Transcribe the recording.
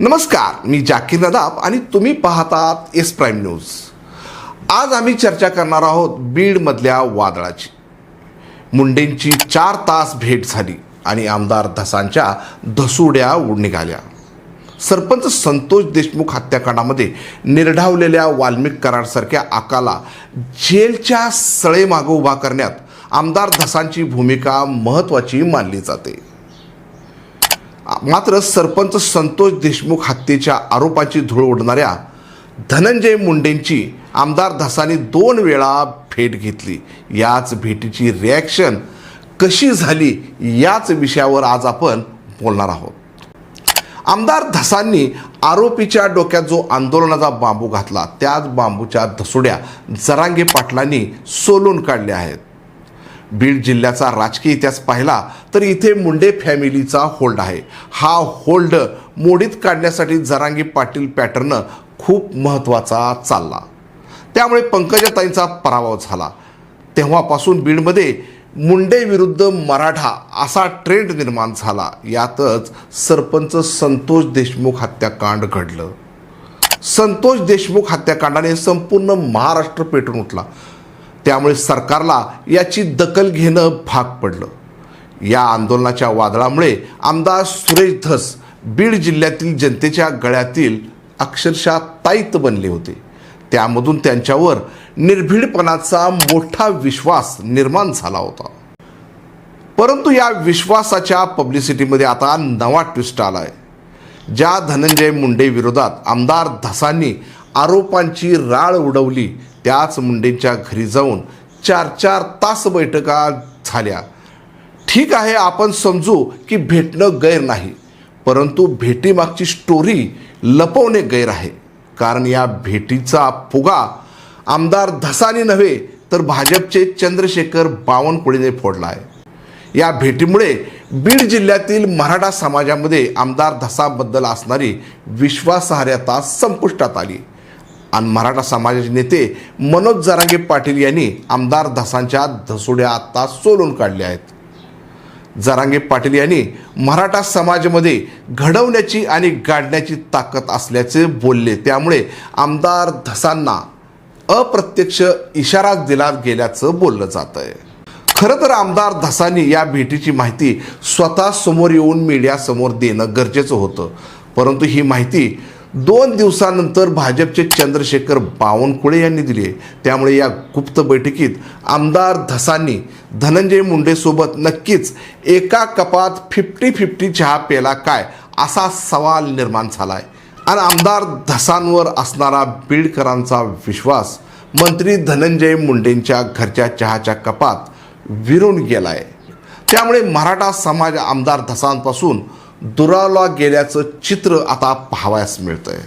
नमस्कार मी जाकीर नदाब आणि तुम्ही पाहतात एस प्राईम न्यूज. आज आम्ही चर्चा करणार आहोत बीडमधल्या वादळाची. मुंडेंची चार तास भेट झाली आणि आमदार धसांच्या धसुड्या उड निघाल्या. सरपंच संतोष देशमुख हत्याकांडामध्ये निर्ढावलेल्या वाल्मिक करारसारख्या आकाला जेलच्या सळेमागं उभा करण्यात आमदार धसांची भूमिका महत्त्वाची मानली जाते. मात्र सरपंच संतोष देशमुख हत्येच्या आरोपाची धूळ उडणाऱ्या धनंजय मुंडेंची आमदार धसानी दोन वेळा भेट घेतली. याच भेटीची रिॲक्शन कशी झाली याच विषयावर आज आपण बोलणार आहोत. आमदार धसांनी आरोपीच्या डोक्यात जो आंदोलनाचा बांबू घातला त्याच बांबूच्या धसुड्या जरांगे पाटलांनी सोलून काढल्या आहेत. बीड जिल्ह्याचा राजकीय इतिहास पाहिला तर इथे मुंडे फॅमिलीचा होल्ड आहे. हा होल्ड मोडीत काढण्यासाठी जरांगी पाटील पॅटर्न खूप महत्त्वाचा चालला. त्यामुळे पंकजाताईंचा पराभव झाला. तेव्हापासून बीडमध्ये मुंडे विरुद्ध मराठा असा ट्रेंड निर्माण झाला. यातच सरपंच संतोष देशमुख हत्याकांड घडलं. संतोष देशमुख हत्याकांडाने संपूर्ण महाराष्ट्र पेटून उठला. त्यामुळे सरकारला याची दखल घेणं भाग पडलं. या आंदोलनाच्या वादळामुळे आमदार सुरेश धस बीड जिल्ह्यातील जनतेच्या गळ्यातील अक्षरशः ताईत बनले होते. त्यामधून त्यांच्यावर निर्भीडपणाचा मोठा विश्वास निर्माण झाला होता. परंतु या विश्वासाच्या पब्लिसिटीमध्ये आता नवा ट्विस्ट आला आहे ज्या धनंजय मुंडे विरोधात आमदार धसांनी आरोपांची राळ उडवली त्याच मुंडेंच्या घरी जाऊन चार चार तास बैठका झाल्या. ठीक आहे आपण समजू की भेटणं गैर नाही परंतु भेटीमागची स्टोरी लपवणे गैर आहे. कारण या भेटीचा फुगा आमदार धसानी नव्हे तर भाजपचे चंद्रशेखर बावनकुळेने फोडला आहे या भेटीमुळे बीड जिल्ह्यातील मराठा समाजामध्ये आमदार धसाबद्दल असणारी विश्वासार्हता संपुष्टात आली. आणि मराठा समाजाचे नेते मनोज जरांगे पाटील यांनी आमदार धसांच्या धसोड्या आत्ता सोलून काढल्या आहेत. जरांगे पाटील यांनी मराठा समाजामध्ये घडवण्याची आणि गाडण्याची ताकद असल्याचे बोलले. त्यामुळे आमदार धसांना अप्रत्यक्ष इशारा दिला गेल्याचं बोललं जात आहे खरं तर आमदार धसानी या भेटीची माहिती स्वतः समोर येऊन मीडियासमोर देणं गरजेचं होतं. परंतु ही माहिती दोन दिवसानंतर भाजपचे चंद्रशेखर बावनकुळे यांनी दिली. आहे त्यामुळे या गुप्त बैठकीत आमदार धसांनी धनंजय मुंडेसोबत नक्कीच एका कपात फिफ्टी फिफ्टी चहा पेला काय असा सवाल निर्माण झाला आहे आणि आमदार धसांवर असणारा बीडकरांचा विश्वास मंत्री धनंजय मुंडेंच्या घरच्या चहाच्या कपात विरून गेला आहे त्यामुळे मराठा समाज आमदार धसांपासून दुरावला गेल्याचं चित्र आता पाहावयास मिळतंय.